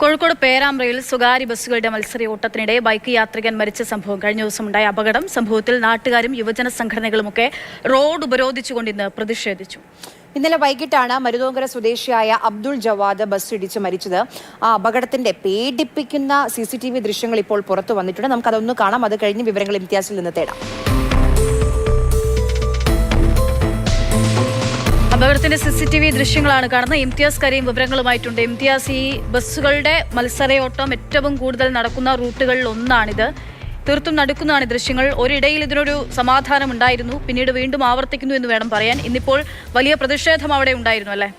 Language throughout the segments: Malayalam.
കോഴിക്കോട് പേരാമ്പ്രയിൽ സ്വകാര്യ ബസ്സുകളുടെ മത്സര ഓട്ടത്തിനിടെ ബൈക്ക് യാത്രികൻ മരിച്ച സംഭവം. കഴിഞ്ഞ ദിവസം ഉണ്ടായ അപകടം സംഭവത്തിൽ നാട്ടുകാരും യുവജന സംഘടനകളുമൊക്കെ റോഡ് ഉപരോധിച്ചുകൊണ്ട് ഇന്ന് പ്രതിഷേധിച്ചു. ഇന്നലെ വൈകിട്ടാണ് മരുതോങ്കര സ്വദേശിയായ അബ്ദുൾ ജവാദ് ബസ് ഇടിച്ച് മരിച്ചത്. ആ അപകടത്തിന്റെ പേടിപ്പിക്കുന്ന സി ദൃശ്യങ്ങൾ ഇപ്പോൾ പുറത്തു വന്നിട്ടുണ്ട്. നമുക്കതൊന്ന് കാണാം. അത് കഴിഞ്ഞ് വിവരങ്ങൾ ഇംതിയാസിൽ നിന്ന് തേടാം. അപകടത്തിന്റെ സി സി ടി വി ദൃശ്യങ്ങളാണ് കാണുന്നത്. ഇംതിയാസ് കരീം വിവരങ്ങളുമായിട്ടുണ്ട്. ഇംതിയാസ് ഈ ബസ്സുകളുടെ മത്സരയോട്ടം ഏറ്റവും കൂടുതൽ നടക്കുന്ന റൂട്ടുകളിൽ ഒന്നാണിത്. തീർത്തും നടക്കുന്നതാണ് ദൃശ്യങ്ങൾ. ഒരിടയിൽ ഇതിനൊരു സമാധാനം ഉണ്ടായിരുന്നു പിന്നീട് വീണ്ടും ആവർത്തിക്കുന്നു എന്ന് വേണം പറയാൻ. ഇന്നിപ്പോൾ വലിയ പ്രതിഷേധം അവിടെ ഉണ്ടായിരുന്നു അല്ലേ?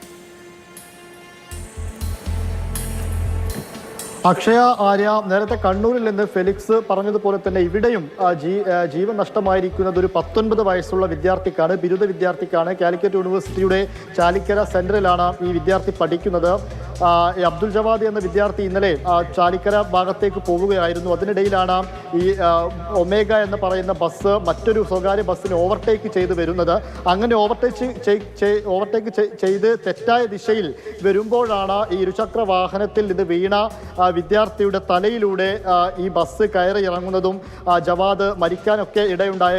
അക്ഷയ ആര്യ നേരത്തെ കണ്ണൂരിൽ നിന്ന് ഫെലിക്സ് പറഞ്ഞതുപോലെ തന്നെ ഇവിടെയും ജീവൻ നഷ്ടമായിരിക്കുന്നത് ഒരു പത്തൊൻപത് വയസ്സുള്ള വിദ്യാർത്ഥിക്കാണ് ബിരുദ വിദ്യാർത്ഥിക്കാണ്. കാലിക്കറ്റ് യൂണിവേഴ്സിറ്റിയുടെ ചാലിക്കര സെന്ററിലാണ് ഈ വിദ്യാർത്ഥി പഠിക്കുന്നത്. അബ്ദുൽ ജവാദ് എന്ന വിദ്യാർത്ഥി ഇന്നലെ ചാലിക്കര ഭാഗത്തേക്ക് പോവുകയായിരുന്നു. അതിനിടയിലാണ് ഈ ഒമേഗ എന്ന് പറയുന്ന ബസ് മറ്റൊരു സ്വകാര്യ ബസ്സിനെ ഓവർടേക്ക് ചെയ്ത് വരുന്നത്. അങ്ങനെ ഓവർടേക്ക് ഓവർടേക്ക് ചെയ്ത് തെറ്റായ ദിശയിൽ വരുമ്പോഴാണ് ഈ ഇരുചക്ര വാഹനത്തിൽ നിന്ന് വീണ വിദ്യാർത്ഥിയുടെ തലയിലൂടെ ഈ ബസ് കയറി ഇറങ്ങുന്നതും ജവാദ് മരിക്കാനൊക്കെ ഇടയുണ്ടായ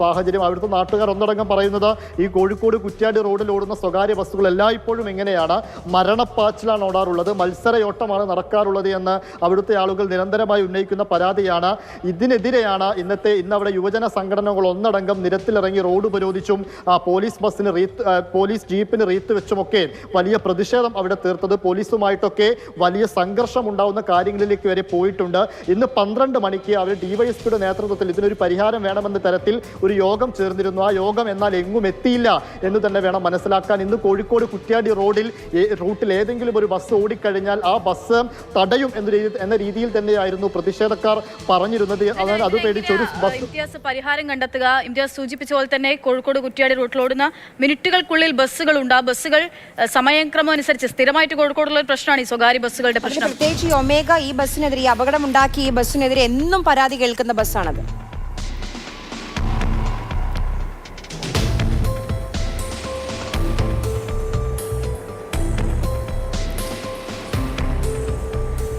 സാഹചര്യം. അവിടുത്തെ നാട്ടുകാർ ഒന്നടങ്കം പറയുന്നത് ഈ കോഴിക്കോട് കുറ്റ്യാടി റോഡിൽ ഓടുന്ന സ്വകാര്യ ബസ്സുകൾ എല്ലായ്പ്പോഴും എങ്ങനെയാണ് മരണപ്പാച്ചിലാണ് ഓടാറുള്ളത്. മത്സരയോട്ടമാണ് നടക്കാറുള്ളത് എന്ന് അവിടുത്തെ ആളുകൾ നിരന്തരമായി ഉന്നയിക്കുന്ന പരാതിയാണ്. ഇതിനെതിരെയാണ് ഇന്നത്തെ ഇന്ന് അവിടെ യുവജന സംഘടനകൾ ഒന്നടങ്കം നിരത്തിലിറങ്ങി റോഡ് ഉപരോധിച്ചും പോലീസ് ബസ്സിന് റീത്ത് പോലീസ് ജീപ്പിന് റീത്ത് വെച്ചുമൊക്കെ വലിയ പ്രതിഷേധം അവിടെ തീർത്തത്. പോലീസുമായിട്ടൊക്കെ വലിയ സംഘർഷം ഉണ്ടാവുന്ന കാര്യങ്ങളിലേക്ക് വരെ പോയിട്ടുണ്ട്. ഇന്ന് പന്ത്രണ്ട് മണിക്ക് അവർ ഡിവൈഎസ്പിയുടെ നേതൃത്വത്തിൽ ഇതിനൊരു പരിഹാരം വേണമെന്ന തരത്തിൽ ഒരു യോഗം ചേർന്നിരുന്നു. ആ യോഗം എന്നാൽ എങ്ങും എത്തിയില്ല എന്ന് തന്നെ വേണം മനസ്സിലാക്കാൻ. ഇന്ന് കോഴിക്കോട് കുറ്റ്യാടി റോഡിൽ റൂട്ടിൽ ഏതെങ്കിലും ഒരു ബസ് ഓടിക്കഴിഞ്ഞാൽ ആ ബസ് തടയും എന്ന രീതി എന്ന രീതിയിൽ തന്നെയായിരുന്നു പ്രതിഷേധക്കാർ പറഞ്ഞിരുന്നത്. അതായത് അത് പേടിച്ച് ഒരു ബസ് ഇംതിയാസ് പരിഹാരം കണ്ടെത്തുക? ഇംതിയാസ് സൂചിപ്പിച്ച പോലെ തന്നെ കോഴിക്കോട് കുറ്റിയാടി റൂട്ടിലോടുന്ന മിനിറ്റുകൾക്കുള്ളിൽ ബസ്സുകളുണ്ട് ആ ബസ്സുകൾ സമയക്രമം അനുസരിച്ച് സ്ഥിരമായിട്ട് കോഴിക്കോടുള്ള ഒരു പ്രശ്നമാണ് ഈ സ്വകാര്യ ബസ്സുകളുടെ പ്രശ്നം. പ്രത്യേകിച്ച് ഈ ഒമേഗ ഈ ബസ്സിനെതിരെ ഈ അപകടമുണ്ടാക്കി ഈ ബസ്സിനെതിരെ എന്നും പരാതി കേൾക്കുന്ന ബസ്സാണത്.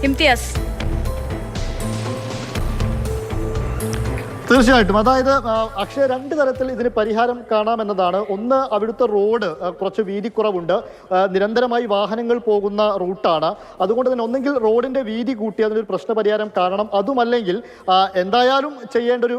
ഇംതിയാസ് തീർച്ചയായിട്ടും. അതായത് അക്ഷയ രണ്ട് തരത്തിൽ ഇതിന് പരിഹാരം കാണാമെന്നതാണ് ഒന്ന് അവിടുത്തെ റോഡ് കുറച്ച് വീതിക്കുറവുണ്ട്. നിരന്തരമായി വാഹനങ്ങൾ പോകുന്ന റൂട്ടാണ്. അതുകൊണ്ട് തന്നെ ഒന്നെങ്കിൽ റോഡിന്റെ വീതി കൂട്ടി അതിനൊരു പ്രശ്ന പരിഹാരം കാണണം. അതുമല്ലെങ്കിൽ എന്തായാലും ചെയ്യേണ്ട ഒരു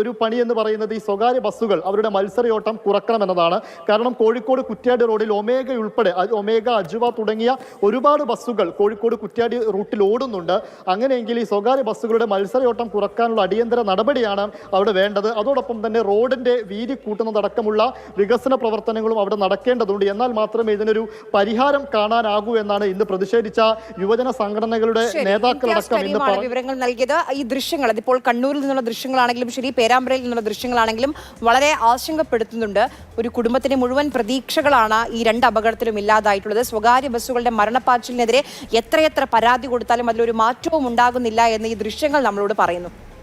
ഒരു പണി എന്ന് പറയുന്നത് ഈ സ്വകാര്യ ബസ്സുകൾ അവരുടെ മത്സരയോട്ടം കുറക്കണമെന്നതാണ് കാരണം കോഴിക്കോട് കുറ്റ്യാടി റോഡിൽ ഒമേഗ ഉൾപ്പെടെ ഒമേഗ അജുവ തുടങ്ങിയ ഒരുപാട് ബസ്സുകൾ കോഴിക്കോട് കുറ്റ്യാടി റൂട്ടിൽ ഓടുന്നുണ്ട്. അങ്ങനെയെങ്കിൽ ഈ സ്വകാര്യ ബസ്സുകളുടെ മത്സരയോട്ടം കുറക്കാനുള്ള അടിയന്തര നടപടിയാണ് അവിടെ വേണ്ടത്. അതോടൊപ്പം തന്നെ റോഡിന്റെ വീതി കൂട്ടുന്നതടക്കമുള്ള വികസന പ്രവർത്തനങ്ങളും അവിടെ നടക്കേണ്ടതുണ്ട്. എന്നാൽ മാത്രമേ ഇതിനൊരു പരിഹാരം കാണാനാകൂ എന്നാണ് ഇന്ന് പ്രതിഷേധിച്ച യുവജന സംഘടനകളുടെ നേതാക്കളടക്കം ഇന്ന് വിവരങ്ങൾ നൽകിയത്. ഈ ദൃശ്യങ്ങൾ അതിപ്പോൾ കണ്ണൂരിൽ നിന്നുള്ള ദൃശ്യങ്ങളാണെങ്കിലും ശരി പേരാമ്പ്രയിൽ നിന്നുള്ള ദൃശ്യങ്ങളാണെങ്കിലും വളരെ ആശങ്കപ്പെടുത്തുന്നുണ്ട്. ഒരു കുടുംബത്തിന് മുഴുവൻ പ്രതീക്ഷകളാണ് ഈ രണ്ട് അപകടത്തിലും ഇല്ലാതായിട്ടുള്ളത്. സ്വകാര്യ ബസ്സുകളുടെ മരണപ്പാച്ചിലിനെതിരെ എത്രയെത്ര പരാതി കൊടുത്താലും അതിലൊരു മാറ്റവും ഉണ്ടാകുന്നില്ല എന്ന് ഈ ദൃശ്യങ്ങൾ നമ്മളോട് പറയുന്നു.